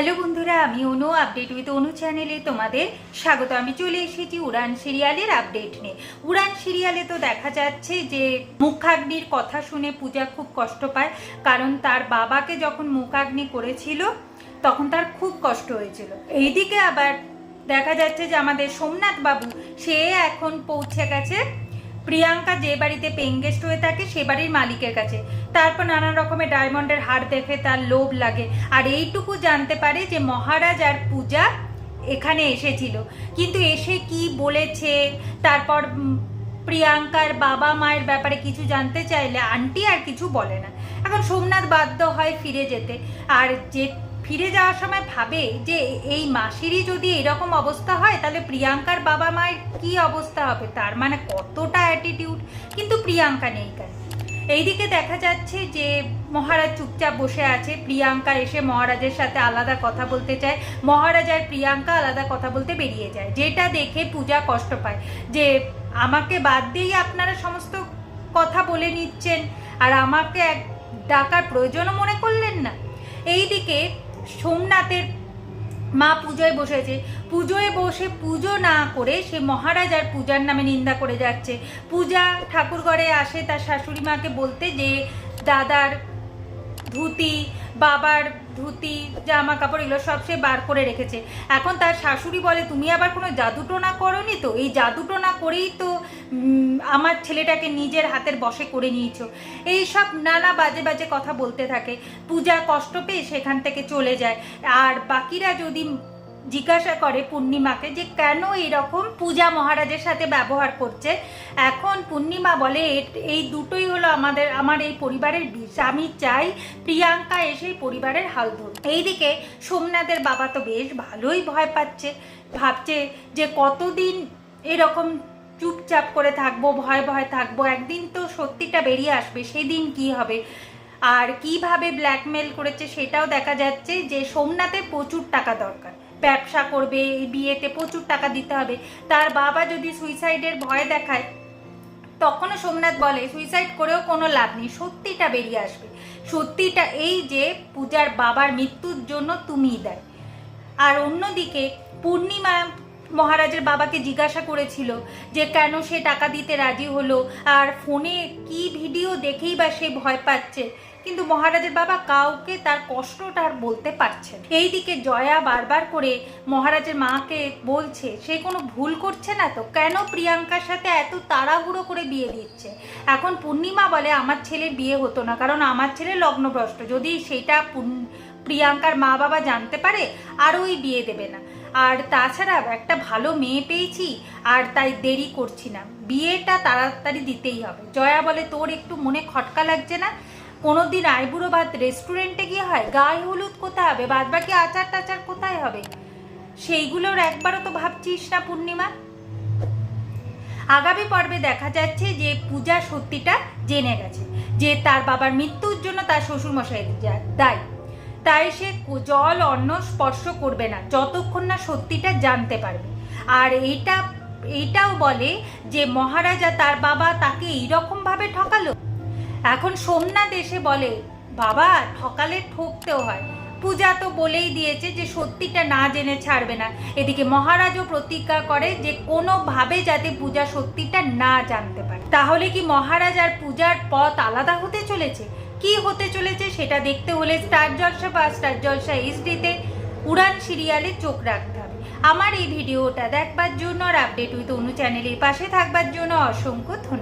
Hello বন্ধুরা, আমি অনু update with অনু চ্যানেলে তোমাদের স্বাগত। আমি চলে এসেছি উড়ান সিরিয়ালের আপডেট নিয়ে। উড়ান সিরিয়ালে তো দেখা যাচ্ছে যে মুখাগ্নির কথা শুনে পূজা খুব কষ্ট পায়, কারণ তার বাবাকে যখন মুখাগ্নি করেছিল, তখন তার খুব কষ্ট হয়েছিল। এইদিকে আবার দেখা যাচ্ছে যে আমাদের সোমনাথ বাবু, সে এখন পৌঁছে গেছে প্রিয়াঙ্কা যে বাড়িতে পেইং গেস্ট হয়ে থাকে, সে বাড়ির মালিকের কাছে। তারপর নানান রকমের ডায়মন্ডের হার দেখে তার লোভ লাগে। আর এইটুকু জানতে পারে যে, মহারাজ আর পূজা এখানে এসেছিল। কিন্তু এসে কি বলেছে? তারপর প্রিয়াঙ্কার বাবা মায়ের ব্যাপারে কিছু জানতে চাইলে আন্টি আর কিছু বলে না। এখন সোমনাথ বাধ্য হয় ফিরে যেতে। আর যে ফিরে যাওয়ার সময় ভাবে যে এই মাসিরই যদি এরকম অবস্থা হয়, তাহলে প্রিয়াঙ্কার বাবা মায়ের কি অবস্থা হবে? তার মানে কতটা অ্যাটিটিউড কিন্তু প্রিয়াঙ্কা নেই কেন? এইদিকে দেখা যাচ্ছে যে মহারাজ চুপচাপ বসে আছে। প্রিয়াঙ্কা এসে মহারাজের সাথে আলাদা কথা বলতে চায়। মহারাজ আর প্রিয়াঙ্কা আলাদা কথা বলতে বেরিয়ে যায়। যেটা দেখে পূজা কষ্ট পায় যে, আমাকে বাদ দিয়েই আপনারা সমস্ত কথা বলে নিচ্ছেন। আর আমাকে এক ডাকার প্রয়োজনও মনে করলেন না। এইদিকে সোমনাথের মা পুজোয় বসেছে। পুজোয় বসে পুজো না করে সে মহারাজ আর পূজার নামে নিন্দা করে যাচ্ছে। পূজা ঠাকুর ঘরে আসে তার শাশুড়ি মাকে বলতে যে, দাদার ধুতি, বাবার ধুতি, জামা কাপড় এগুলো সব সে বার করে রেখেছে। এখন তার শাশুড়ি বলে, তুমি আবার কোনো জাদুটোনা করনি তো? এই জাদুটোনা করেই তো আমার ছেলেটাকে নিজের হাতের বসে করে নিয়েছ। এই সব নানা বাজে বাজে কথা বলতে থাকে। পূজা কষ্ট পেয়ে সেখান থেকে চলে যায়। আর বাকিরা যদি জিজ্ঞাসা করে পূর্ণিমাকে যে কেন এরকম পূজা মহারাজের সাথে ব্যবহার করছে। এখন পূর্ণিমা বলে, "এ- এই দুটোই হলো আমাদের, আমার এই পরিবারের বিষ। আমি চাই প্রিয়াঙ্কা এসে পরিবারের হাল ধর এইদিকে সোমনাথের বাবা তো বেশ ভালোই ভয় পাচ্ছে। ভাবছে যে কতদিন এরকম চুপচাপ করে থাকব, ভয় ভয় থাকব। একদিন তো সত্যিটা বেরিয়ে আসবে, সেদিন কি হবে? আর কীভাবে ব্ল্যাকমেল করেছে সেটাও দেখা যাচ্ছে যে সোমনাথের প্রচুর টাকা দরকার। ব্যবসা করবে বিয়েতে প্রচুর টাকা দিতে হবে। তার বাবা যদি সুইসাইডের ভয় দেখায়, তখনও সোমনাথ বলে, সুইসাইড করেও কোনো লাভ নেই, সত্যিটা বেরিয়ে আসবে। সত্যিটা এই যে, পূজার বাবার মৃত্যুর জন্য তুমিই দেয়। আর অন্যদিকে পূর্ণিমা মহারাজের বাবাকে জিজ্ঞাসা করেছিল যে, কেন সে টাকা দিতে রাজি হলো? আর ফোনে কি ভিডিও দেখেই বা সে ভয় পাচ্ছে? কিন্তু মহারাজের বাবা কাউকে তার কষ্টটা আর বলতে পারছে না। এইদিকে জয়া বারবার করে মহারাজের মাকে বলছে, সে কোনো ভুল করছে না তো? কেন প্রিয়াঙ্কার সাথে এত তাড়াহুড়ো করে বিয়ে দিচ্ছে? এখন পূর্ণিমা বলে আমার ছেলে বিয়ে হতো না, কারণ আমার ছেলে লগ্নভ্রষ্ট। যদি সেটা প্রিয়াঙ্কার মা বাবা জানতে পারে আর ওই বিয়ে দেবে না। আর তাছাড়া একটা ভালো মেয়ে পেয়েছি, আর তাই দেরি করছি না। বিয়েটা তাড়াতাড়ি দিতেই হবে। জয়া বলে, তোর একটু মনে খটকা লাগছে না? কোনোদিন আইবুড়ো ভাত রেস্টুরেন্টে গিয়ে হয়, গায়ে হলুদ কোথায় হবে? বাদ বাকি আচার টাচার কোথায় হবে? সেইগুলোর একবারও তো ভাবছিস না, পূর্ণিমা? আগামী পর্বে দেখা যাচ্ছে যে পূজা সত্যিটা জেনে গেছে, যে তার বাবার মৃত্যুর জন্য তার শ্বশুরমশাই দায়ী তাই সে জল, অন্ন স্পর্শ করবে না, যতক্ষণ না সত্যিটা জানতে পারবে। আর এইটা, এইটাও বলে যে মহারাজা তার বাবা তাকে এইরকম ভাবে ঠকালো। এখন সোমনাথ এসে বলে, বাবা ঠকালে ঠকতেও হয়। পূজা তো বলেই দিয়েছে যে সত্যিটা না জেনে ছাড়বে না। এদিকে মহারাজও প্রতিজ্ঞা করে যে কোনোভাবে যাতে পূজা সত্যিটা না জানতে পারে। তাহলে কি মহারাজ আর পূজার পথ আলাদা হতে চলেছে? কি হতে চলেছে সেটা দেখতে হলে স্টার জলসা বা স্টার জলসা এইচডিতে উড়ান সিরিয়ালে চোখ রাখতে হবে। আমার এই ভিডিওটা দেখবার জন্য আর আপডেট উইথ অনু চ্যানেলের পাশে থাকবার জন্য অসংখ্য ধন্যবাদ।